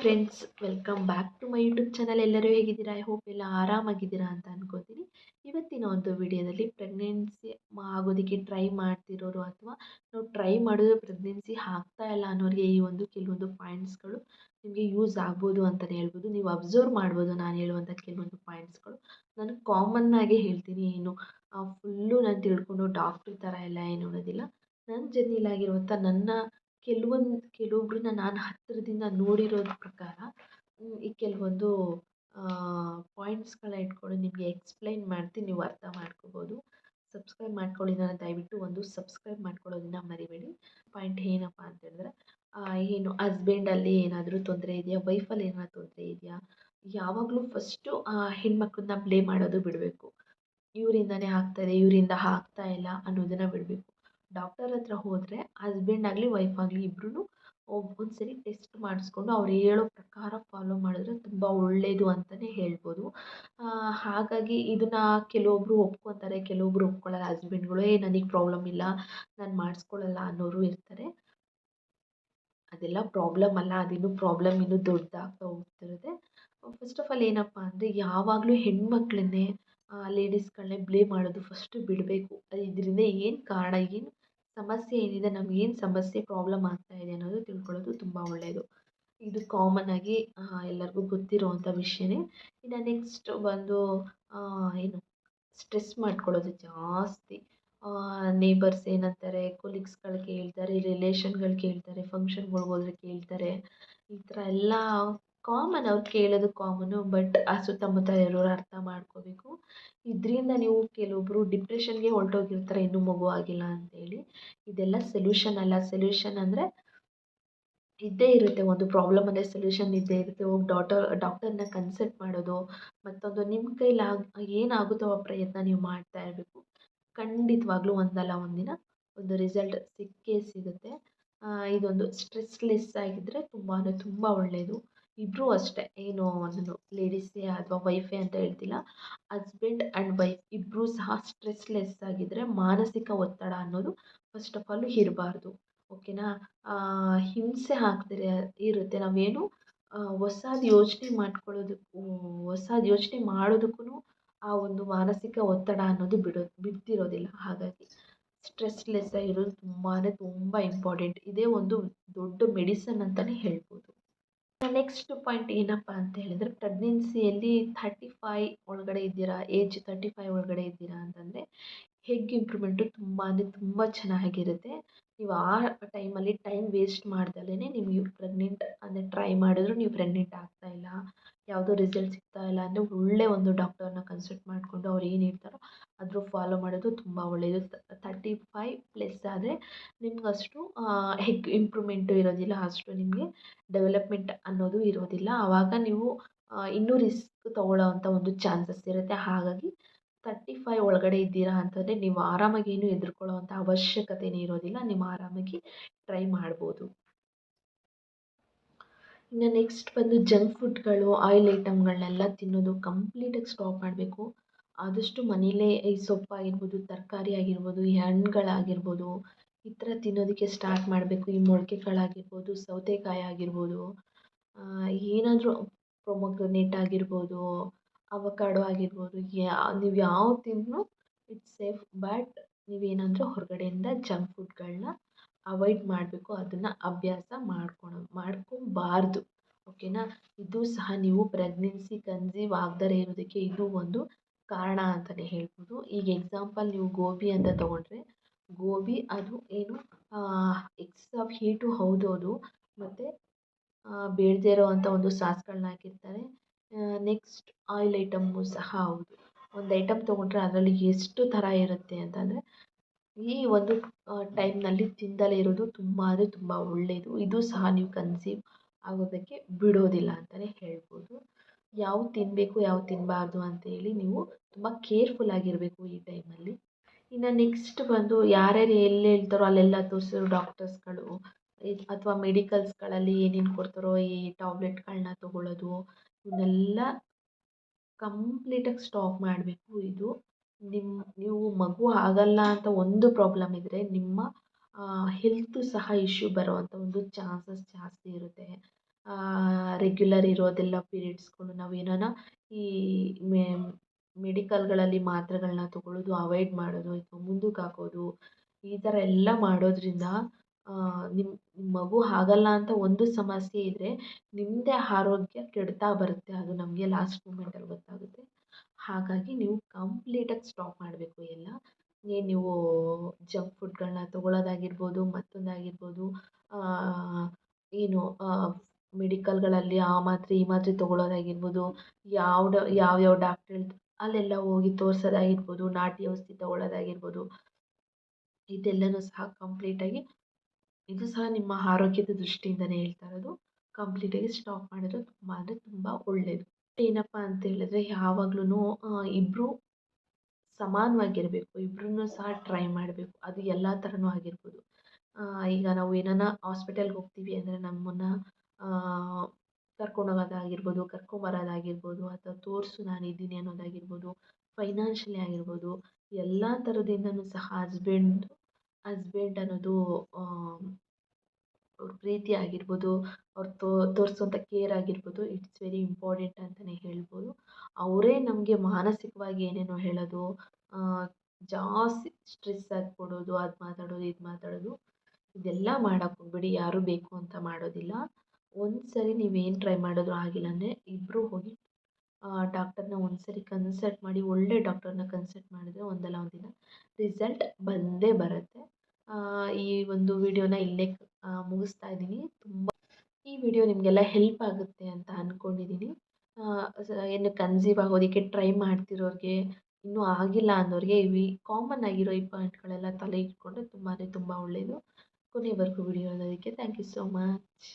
Friends welcome back to my YouTube channel ಎಲ್ಲರೂ ಹೇಗಿದ್ದೀರಾ? I hope ಎಲ್ಲ ಆರಾಮಾಗಿದ್ದೀರಾ ಅಂತ ಅನ್ಕೋತೀನಿ. ಇವತ್ತಿನ ಒಂದು ವಿಡಿಯೋದಲ್ಲಿ ಪ್ರೆಗ್ನೆನ್ಸಿ ಆಗೋದಕ್ಕೆ ಟ್ರೈ ಮಾಡ್ತಿರೋರು ಅಥವಾ ನಾವು ಟ್ರೈ ಮಾಡಿದ್ರೆ ಪ್ರೆಗ್ನೆನ್ಸಿ ಆಗ್ತಾ ಇಲ್ಲ ಅನ್ನೋರಿಗೆ ಈ ಒಂದು ಕೆಲವೊಂದು ಪಾಯಿಂಟ್ಸ್ಗಳು ನಿಮಗೆ ಯೂಸ್ ಆಗ್ಬೋದು ಅಂತಲೇ ಹೇಳ್ಬೋದು. ನೀವು ಅಬ್ಸರ್ವ್ ಮಾಡ್ಬೋದು ನಾನು ಹೇಳುವಂಥ ಕೆಲವೊಂದು ಪಾಯಿಂಟ್ಸ್ಗಳು ನಾನು ಕಾಮನ್ನಾಗಿ ಹೇಳ್ತೀನಿ ಏನು ಫುಲ್ಲು ನಾನು ತಿಳ್ಕೊಂಡು ಡಾಕ್ಟ್ರ್ ಥರ ಎಲ್ಲ ಏನು ಅನ್ನೋದಿಲ್ಲ ನನ್ನ ಜರ್ನಿಲಾಗಿರುವಂಥ ನನ್ನ ಕೆಲವೊಂದು ಕೆಲವೊಬ್ರನ್ನ ನಾನು ಹತ್ತಿರದಿಂದ ನೋಡಿರೋದ್ರ ಪ್ರಕಾರ ಈ ಕೆಲವೊಂದು ಪಾಯಿಂಟ್ಸ್ಗಳ ಇಟ್ಕೊಂಡು ನಿಮಗೆ ಎಕ್ಸ್ಪ್ಲೈನ್ ಮಾಡ್ತೀನಿ, ನೀವು ಅರ್ಥ ಮಾಡ್ಕೋಬೋದು. ಸಬ್ಸ್ಕ್ರೈಬ್ ಮಾಡ್ಕೊಳ್ಳಿ ನಾನು ದಯವಿಟ್ಟು, ಒಂದು ಸಬ್ಸ್ಕ್ರೈಬ್ ಮಾಡ್ಕೊಳ್ಳೋದನ್ನ ಮರಿಬೇಡಿ. ಪಾಯಿಂಟ್ ಏನಪ್ಪ ಅಂತ ಹೇಳಿದ್ರೆ ಏನು ಹಸ್ಬೆಂಡಲ್ಲಿ ಏನಾದರೂ ತೊಂದರೆ ಇದೆಯಾ? ವೈಫಲ್ಲಿ ಏನಾದರೂ ತೊಂದರೆ ಇದೆಯಾ? ಯಾವಾಗಲೂ ಫಸ್ಟು ಹೆಣ್ಮಕ್ಳನ್ನ ಬ್ಲೇಮ್ ಮಾಡೋದು ಬಿಡಬೇಕು. ಇವರಿಂದನೇ ಆಗ್ತಾಯಿದೆ ಇವರಿಂದ ಇಲ್ಲ ಅನ್ನೋದನ್ನು ಬಿಡಬೇಕು. ಡಾಕ್ಟರ್ ಹತ್ರ ಹೋದರೆ ಹಸ್ಬೆಂಡ್ ಆಗಲಿ ವೈಫ್ ಆಗಲಿ ಇಬ್ಬರೂ ಒಂದು ಸರಿ ಟೆಸ್ಟ್ ಮಾಡಿಸ್ಕೊಂಡು ಅವ್ರು ಹೇಳೋ ಪ್ರಕಾರ ಫಾಲೋ ಮಾಡಿದ್ರೆ ತುಂಬ ಒಳ್ಳೆಯದು ಅಂತಲೇ ಹೇಳ್ಬೋದು. ಹಾಗಾಗಿ ಇದನ್ನು ಕೆಲವೊಬ್ಬರು ಒಪ್ಕೊತಾರೆ ಕೆಲವೊಬ್ಬರು ಒಪ್ಕೊಳ್ಳಲ್ಲ ಹಸ್ಬೆಂಡ್ಗಳು ಏ, ನನಗೆ ಪ್ರಾಬ್ಲಮ್ ಇಲ್ಲ, ನಾನು ಮಾಡಿಸ್ಕೊಳ್ಳಲ್ಲ ಅನ್ನೋರು ಇರ್ತಾರೆ. ಅದೆಲ್ಲ ಪ್ರಾಬ್ಲಮ್ ಅಲ್ಲ, ಅದಿನ್ನೂ ಪ್ರಾಬ್ಲಮ್ ಇನ್ನೂ ದೊಡ್ಡದಾಗ್ತಾ ಹೋಗ್ತಿರುತ್ತೆ. ಫಸ್ಟ್ ಆಫ್ ಆಲ್ ಏನಪ್ಪ ಅಂದರೆ ಯಾವಾಗಲೂ ಹೆಣ್ಮಕ್ಳನ್ನೇ ಲೇಡೀಸ್ಗಳನ್ನೇ ಬ್ಲೇಮ್ ಮಾಡೋದು ಫಸ್ಟು ಬಿಡಬೇಕು. ಇದರಿಂದ ಏನು ಕಾರಣ, ಏನು ಸಮಸ್ಯೆ ಏನಿದೆ ನಮಗೇನು ಸಮಸ್ಯೆ ಪ್ರಾಬ್ಲಮ್ ಆಗ್ತಾ ಇದೆ ಅನ್ನೋದು ತಿಳ್ಕೊಳ್ಳೋದು ತುಂಬ ಒಳ್ಳೆಯದು ಇದು ಕಾಮನ್ ಆಗಿ ಎಲ್ಲರಿಗೂ ಗೊತ್ತಿರೋವಂಥ ವಿಷಯನೇ. ಇನ್ನು ನೆಕ್ಸ್ಟ್ ಬಂದು ಏನು ಸ್ಟ್ರೆಸ್ ಮಾಡ್ಕೊಳ್ಳೋದು ಜಾಸ್ತಿ. ನೇಬರ್ಸ್ ಏನಂತಾರೆ ಕೊಲೀಗ್ಸ್ಗಳು ಕೇಳ್ತಾರೆ ರಿಲೇಷನ್ಗಳು ಕೇಳ್ತಾರೆ ಫಂಕ್ಷನ್ಗಳ್ಗೆ ಹೋದ್ರೆ ಕೇಳ್ತಾರೆ. ಈ ಥರ ಎಲ್ಲ ಕಾಮನ್ ಅವ್ರು ಕೇಳೋದು ಕಾಮನು ಬಟ್ ಆ ಸುತ್ತಮುತ್ತ ಇರೋರು ಅರ್ಥ ಮಾಡ್ಕೋಬೇಕು. ಇದರಿಂದ ನೀವು ಕೆಲವೊಬ್ಬರು ಡಿಪ್ರೆಷನ್ಗೆ ಹೊರ್ಟೋಗಿರ್ತಾರೆ, ಇನ್ನೂ ಮಗು ಆಗಿಲ್ಲ ಅಂತೇಳಿ. ಇದೆಲ್ಲ ಸೊಲ್ಯೂಷನ್ ಅಲ್ಲ. ಸೊಲ್ಯೂಷನ್ ಅಂದರೆ ಇದ್ದೇ ಇರುತ್ತೆ. ಒಂದು ಪ್ರಾಬ್ಲಮ್ ಅಂದರೆ ಸೊಲ್ಯೂಷನ್ ಇದ್ದೇ ಇರುತ್ತೆ. ಹೋಗಿ ಡಾಕ್ಟರ್ ಡಾಕ್ಟರ್ನ ಕನ್ಸಲ್ಟ್ ಮಾಡೋದು, ಮತ್ತೊಂದು ನಿಮ್ಮ ಕೈಲಿ ಆಗ, ಏನಾಗುತ್ತೋ ಆ ಪ್ರಯತ್ನ ನೀವು ಮಾಡ್ತಾ ಇರಬೇಕು. ಖಂಡಿತವಾಗ್ಲೂ ಒಂದಲ್ಲ ಒಂದಿನ ಒಂದು ರಿಸಲ್ಟ್ ಸಿಕ್ಕೇ ಸಿಗುತ್ತೆ. ಇದೊಂದು ಸ್ಟ್ರೆಸ್ಲೆಸ್ ಆಗಿದ್ದರೆ ತುಂಬಾ ತುಂಬ ಒಳ್ಳೆಯದು ಇಬ್ಬರೂ ಅಷ್ಟೇ. ಏನು ಒಂದು ಲೇಡೀಸೇ ಅಥವಾ ವೈಫೇ ಅಂತ ಹೇಳ್ತಿಲ್ಲ. ಹಸ್ಬೆಂಡ್ ಆ್ಯಂಡ್ ವೈಫ್ ಇಬ್ಬರೂ ಸಹ ಸ್ಟ್ರೆಸ್ಲೆಸ್ ಆಗಿದ್ದರೆ ಮಾನಸಿಕ ಒತ್ತಡ ಅನ್ನೋದು ಫಸ್ಟ್ ಆಫ್ ಆಲ್ ಇರಬಾರ್ದು. ಓಕೆನಾ ಹಿಂಸೆ ಆಗ್ತಿರ ಇರುತ್ತೆ. ನಾವೇನು ಹೊಸಾದ್ ಯೋಚನೆ ಮಾಡ್ಕೊಳ್ಳೋದಕ್ಕೂ ಹೊಸಾದ್ ಯೋಚನೆ ಮಾಡೋದಕ್ಕೂ ಆ ಒಂದು ಮಾನಸಿಕ ಒತ್ತಡ ಅನ್ನೋದು ಬಿಡೋ, ಬಿಡ್ತಿರೋದಿಲ್ಲ. ಹಾಗಾಗಿ ಸ್ಟ್ರೆಸ್ಲೆಸ್ ಆಗಿರೋದು ತುಂಬಾ ತುಂಬ ಇಂಪಾರ್ಟೆಂಟ್ ಇದೇ ಒಂದು ದೊಡ್ಡ ಮೆಡಿಸನ್ ಅಂತಲೇ ಹೇಳ್ಬೋದು. ನೆಕ್ಸ್ಟ್ ಪಾಯಿಂಟ್ ಏನಪ್ಪ ಅಂತ ಹೇಳಿದರೆ ಪ್ರೆಗ್ನೆನ್ಸಿಯಲ್ಲಿ ಥರ್ಟಿ ಫೈ ಒಳಗಡೆ ಇದ್ದೀರಾ? ಏಜ್ ತರ್ಟಿ ಫೈ ಒಳಗಡೆ ಇದ್ದೀರಾ ಅಂತಂದರೆ ಹೆಗ್ ಇಂಪ್ರೂವ್ಮೆಂಟು ತುಂಬ ಅಂದರೆ ತುಂಬ ಚೆನ್ನಾಗಿರುತ್ತೆ. ನೀವು ಆ ಟೈಮಲ್ಲಿ ಟೈಮ್ ವೇಸ್ಟ್ ಮಾಡ್ದಲೇ ನಿಮಗೆ ಪ್ರೆಗ್ನೆಂಟ್ ಅಂದರೆ ಟ್ರೈ ಮಾಡಿದ್ರು ನೀವು ಪ್ರೆಗ್ನೆಂಟ್ ಆಗ್ತಾಯಿಲ್ಲ ಯಾವುದೋ ರಿಸಲ್ಟ್ ಸಿಗ್ತಾ ಇಲ್ಲ ಅಂದರೆ ಒಳ್ಳೆಯ ಒಂದು ಡಾಕ್ಟರ್ನ ಕನ್ಸಲ್ಟ್ ಮಾಡಿಕೊಂಡು ಅವ್ರು ಏನು ಹೇಳ್ತಾರೋ ಅದ್ರ ಫಾಲೋ ಮಾಡೋದು ತುಂಬ ಒಳ್ಳೆಯದು ತರ್ಟಿ ಫೈ ಪ್ಲಸ್ ಆದರೆ ನಿಮ್ಗೆ ಅಷ್ಟು ಹೆಗ್ ಇಂಪ್ರೂವ್ಮೆಂಟು ಇರೋದಿಲ್ಲ, ಅಷ್ಟು ನಿಮಗೆ ಡೆವಲಪ್ಮೆಂಟ್ ಅನ್ನೋದು ಇರೋದಿಲ್ಲ. ಆವಾಗ ನೀವು ಇನ್ನೂ ರಿಸ್ಕ್ ತೊಗೊಳ್ಳೋವಂಥ ಒಂದು ಚಾನ್ಸಸ್ ಇರುತ್ತೆ. ಹಾಗಾಗಿ ತರ್ಟಿ ಫೈ ಒಳಗಡೆ ಇದ್ದೀರಾ ಅಂತಂದರೆ ನೀವು ಆರಾಮಾಗಿ ಏನು ಹೆದ್ರ್ಕೊಳ್ಳೋವಂಥ ಅವಶ್ಯಕತೆಯೇ ಇರೋದಿಲ್ಲ. ನೀವು ಆರಾಮಾಗಿ ಟ್ರೈ ಮಾಡ್ಬೋದು. ಇನ್ನು ನೆಕ್ಸ್ಟ್ ಬಂದು ಜಂಕ್ ಫುಡ್ಗಳು ಆಯಿಲ್ ಐಟಮ್ಗಳನ್ನೆಲ್ಲ ತಿನ್ನೋದು ಕಂಪ್ಲೀಟಾಗಿ ಸ್ಟಾಪ್ ಮಾಡಬೇಕು. ಆದಷ್ಟು ಮನೆಯಲ್ಲೇ ಈ ಸೊಪ್ಪಾಗಿರ್ಬೋದು ತರಕಾರಿ ಆಗಿರ್ಬೋದು, ಈ ಹಣ್ಣುಗಳಾಗಿರ್ಬೋದು, ಈ ಥರ ತಿನ್ನೋದಕ್ಕೆ ಸ್ಟಾರ್ಟ್ ಮಾಡಬೇಕು. ಈ ಮೊಳಕೆಗಳಾಗಿರ್ಬೋದು ಸೌತೆಕಾಯಿ ಆಗಿರ್ಬೋದು ಏನಾದರೂ ಪ್ರೊಮೊಗ್ರನೇಟ್ ಆಗಿರ್ಬೋದು ಅವಕಾಡೋ ಆಗಿರ್ಬೋದು, ಯಾ, ನೀವು ಯಾವ ತಿಂದ್ರೂ ಇಟ್ಸ್ ಸೇಫ್ ಬಟ್ ನೀವೇನಾದರೂ ಹೊರಗಡೆಯಿಂದ ಜಂಕ್ ಫುಡ್ಗಳನ್ನ ಅವಾಯ್ಡ್ ಮಾಡಬೇಕು, ಅದನ್ನು ಅಭ್ಯಾಸ ಮಾಡ್ಕೊಳೋ ಮಾಡ್ಕೊಬಾರ್ದು. ಓಕೆನಾ ಇದು ಸಹ ನೀವು ಪ್ರೆಗ್ನೆನ್ಸಿ ಕನ್ಸೀವ್ ಆಗದೇ ಇರೋದಕ್ಕೆ ಇದು ಒಂದು ಕಾರಣ ಅಂತಲೇ ಹೇಳ್ಬೋದು. ಈಗ ಎಕ್ಸಾಂಪಲ್ ನೀವು ಗೋಬಿ ಅಂತ ತೊಗೊಂಡ್ರೆ, ಗೋಬಿ ಅದು ಏನು ಎಕ್ಸ್ಟ್ರಾ ಹೀಟು ಹೌದು ಅದು ಮತ್ತು ಬೇಡದೇ ಇರೋವಂಥ ಒಂದು ಸಾಸ್ಗಳನ್ನ ಹಾಕಿರ್ತಾರೆ. ನೆಕ್ಸ್ಟ್ ಆಯಿಲ್ ಐಟಮ್ಮು ಸಹ ಹೌದು. ಒಂದು ಐಟಮ್ ತೊಗೊಂಡ್ರೆ ಅದರಲ್ಲಿ ಎಷ್ಟು ಥರ ಇರುತ್ತೆ ಅಂತಂದರೆ ಈ ಒಂದು ಟೈಮ್ನಲ್ಲಿ ತಿನ್ನದಲೇ ಇರೋದು ತುಂಬ ಅಂದರೆ ತುಂಬ ಒಳ್ಳೆಯದು ಇದು ಸಹ ನೀವು ಕನ್ಸೀವ್ ಆಗೋದಕ್ಕೆ ಬಿಡೋದಿಲ್ಲ ಅಂತಲೇ ಹೇಳ್ಬೋದು. ಯಾವ್ದು ತಿನ್ನಬೇಕು ಯಾವ್ದು ತಿನ್ನಬಾರ್ದು ಅಂತೇಳಿ ನೀವು ತುಂಬ ಕೇರ್ಫುಲ್ ಆಗಿರಬೇಕು ಈ ಟೈಮಲ್ಲಿ. ಇನ್ನು ನೆಕ್ಸ್ಟ್ ಬಂದು ಯಾರ್ಯಾರು ಎಲ್ಲಿ ಹೇಳ್ತಾರೋ ಅಲ್ಲೆಲ್ಲ ತೋರಿಸಿರೋ ಡಾಕ್ಟರ್ಸ್ಗಳು ಅಥವಾ ಮೆಡಿಕಲ್ಸ್ಗಳಲ್ಲಿ ಏನೇನು ಕೊಡ್ತಾರೋ ಈ ಟ್ಯಾಬ್ಲೆಟ್ಗಳನ್ನ ತೊಗೊಳ್ಳೋದು, ಇವನ್ನೆಲ್ಲ ಕಂಪ್ಲೀಟಾಗಿ ಸ್ಟಾಪ್ ಮಾಡಬೇಕು ಇದು. ನಿಮ್ಮ ನೀವು ಮಗು ಆಗಲ್ಲ ಅಂತ ಒಂದು ಪ್ರಾಬ್ಲಮ್ ಇದ್ದರೆ ನಿಮ್ಮ ಹೆಲ್ತ್ ಸಹ ಇಶ್ಯೂ ಬರುವಂಥ ಒಂದು ಚಾನ್ಸಸ್ ಜಾಸ್ತಿ ಇರುತ್ತೆ. ರೆಗ್ಯುಲರ್ ಇರೋದಿಲ್ಲ ಪೀರಿಯಡ್ಸ್ಗಳು ನಾವು ಏನಾನ ಈ ಮೆಡಿಕಲ್ಗಳಲ್ಲಿ ಮಾತ್ರೆಗಳನ್ನ ತೊಗೊಳ್ಳೋದು ಅವಾಯ್ಡ್ ಮಾಡೋದು ಅಥವಾ ಮುಂದಕ್ಕೆ ಹಾಕೋದು, ಈ ಥರ ಎಲ್ಲ ಮಾಡೋದರಿಂದ ನಿಮ್ಮ ಮಗು ಆಗಲ್ಲ ಅಂತ ಒಂದು ಸಮಸ್ಯೆ ಇದ್ದರೆ ನಿಮ್ಮದೇ ಆರೋಗ್ಯ ಕೆಡ್ತಾ ಬರುತ್ತೆ. ಅದು ನಮಗೆ ಲಾಸ್ಟ್ ಮೂಮೆಂಟಲ್ಲಿ ಗೊತ್ತಾಗುತ್ತೆ. ಹಾಗಾಗಿ ನೀವು ಕಂಪ್ಲೀಟಾಗಿ ಸ್ಟಾಪ್ ಮಾಡಬೇಕು ಎಲ್ಲ. ಏನು ನೀವು ಜಂಕ್ ಫುಡ್ಗಳನ್ನ ತೊಗೊಳ್ಳೋದಾಗಿರ್ಬೋದು ಮತ್ತೊಂದಾಗಿರ್ಬೋದು ಏನು ಮೆಡಿಕಲ್ಗಳಲ್ಲಿ ಆ ಮಾತ್ರೆ, ಈ ಮಾತ್ರೆ ತೊಗೊಳ್ಳೋದಾಗಿರ್ಬೋದು ಯಾವ ಯಾವ್ಯಾವ ಡಾಕ್ಟ್ರ್ ಅಲ್ಲೆಲ್ಲ ಹೋಗಿ ತೋರಿಸೋದಾಗಿರ್ಬೋದು, ನಾಟಿ ಔಷಧಿ ತೊಗೊಳ್ಳೋದಾಗಿರ್ಬೋದು ಇದೆಲ್ಲನೂ ಸಹ ಕಂಪ್ಲೀಟಾಗಿ ಇದು ಸಹ ನಿಮ್ಮ ಆರೋಗ್ಯದ ದೃಷ್ಟಿಯಿಂದಲೇ ಹೇಳ್ತಾ ಇರೋದು. ಕಂಪ್ಲೀಟಾಗಿ ಸ್ಟಾಪ್ ಮಾಡಿದ್ರೆ ತುಂಬ ಅಂದರೆ ತುಂಬ ಒಳ್ಳೆಯದು ಏನಪ್ಪ ಅಂತ ಹೇಳಿದ್ರೆ ಯಾವಾಗ್ಲೂ ಸಮಾನವಾಗಿ ಸಮಾನವಾಗಿರಬೇಕು. ಇಬ್ರುನು ಸಹ ಟ್ರೈ ಮಾಡಬೇಕು. ಅದು ಎಲ್ಲ ಥರನೂ ಆಗಿರ್ಬೋದು. ಈಗ ನಾವು ಏನಾನ ಹಾಸ್ಪಿಟಲ್ಗೆ ಹೋಗ್ತೀವಿ ಅಂದರೆ ನಮ್ಮನ್ನು ಕರ್ಕೊಂಡು ಹೋಗೋದಾಗಿರ್ಬೋದು ಕರ್ಕೊಂಬರೋದಾಗಿರ್ಬೋದು ಅಥವಾ ತೋರಿಸು ನಾನು ಇದ್ದೀನಿ ಅನ್ನೋದಾಗಿರ್ಬೋದು ಫೈನಾನ್ಷಿಯಲಿ ಆಗಿರ್ಬೋದು, ಎಲ್ಲ ಥರದಿಂದನೂ ಸಹ ಹಸ್ಬೆಂಡ್ ಹಸ್ಬೆಂಡ್ ಅನ್ನೋದು ಪ್ರೀತಿ ಆಗಿರ್ಬೋದು, ಅವ್ರು ತೋರಿಸುವಂಥ ಕೇರ್ ಆಗಿರ್ಬೋದು, ಇಟ್ಸ್ ವೆರಿ ಇಂಪಾರ್ಟೆಂಟ್ ಅಂತಲೇ ಹೇಳ್ಬೋದು. ಅವರೇ ನಮಗೆ ಮಾನಸಿಕವಾಗಿ ಏನೇನೋ ಹೇಳೋದು ಜಾಸ್ತಿ ಸ್ಟ್ರೆಸ್ ಆಗಿ ಕೊಡೋದು ಅದು ಮಾತಾಡೋದು, ಇದು ಮಾತಾಡೋದು, ಇದೆಲ್ಲ ಮಾಡಕ್ಕೆ ಹೋಗಬೇಡಿ, ಯಾರು ಬೇಕು ಅಂತ ಮಾಡೋದಿಲ್ಲ. ಒಂದು ಸರಿ ನೀವೇನು ಟ್ರೈ ಮಾಡಿದ್ರು ಆಗಿಲ್ಲ ಅಂದರೆ ಇಬ್ಬರೂ ಹೋಗಿ ಡಾಕ್ಟರ್ನ ಒಂದು ಸರಿ ಕನ್ಸಲ್ಟ್ ಮಾಡಿ, ಒಳ್ಳೆ ಡಾಕ್ಟರ್ನ ಕನ್ಸಲ್ಟ್ ಮಾಡಿದ್ರೆ ಒಂದಲ್ಲ ಒಂದು ದಿನ ರಿಸಲ್ಟ್ ಬಂದೇ ಬರುತ್ತೆ. ಈ ಒಂದು ವಿಡಿಯೋನ ಇಲ್ಲೇ ಮುಗಿಸ್ತಾ ಇದ್ದೀನಿ. ತುಂಬ ಈ ವಿಡಿಯೋ ನಿಮಗೆಲ್ಲ ಹೆಲ್ಪ್ ಆಗುತ್ತೆ ಅಂತ ಅಂದ್ಕೊಂಡಿದ್ದೀನಿ ಏನು ಕನ್ಸೀವ್ ಆಗೋದಕ್ಕೆ ಟ್ರೈ ಮಾಡ್ತಿರೋರಿಗೆ, ಇನ್ನೂ ಆಗಿಲ್ಲ ಅನ್ನೋರಿಗೆ ಇವಿ ಕಾಮನ್ ಆಗಿರೋ ಈ ಪಾಯಿಂಟ್ಗಳೆಲ್ಲ ತಲೆ ಇಟ್ಕೊಂಡ್ರೆ ತುಂಬಾ ತುಂಬ ಒಳ್ಳೆಯದು ಕೊನೆವರೆಗೂ ವಿಡಿಯೋ ಅನ್ನೋದಕ್ಕೆ ಥ್ಯಾಂಕ್ ಯು ಸೋ ಮಚ್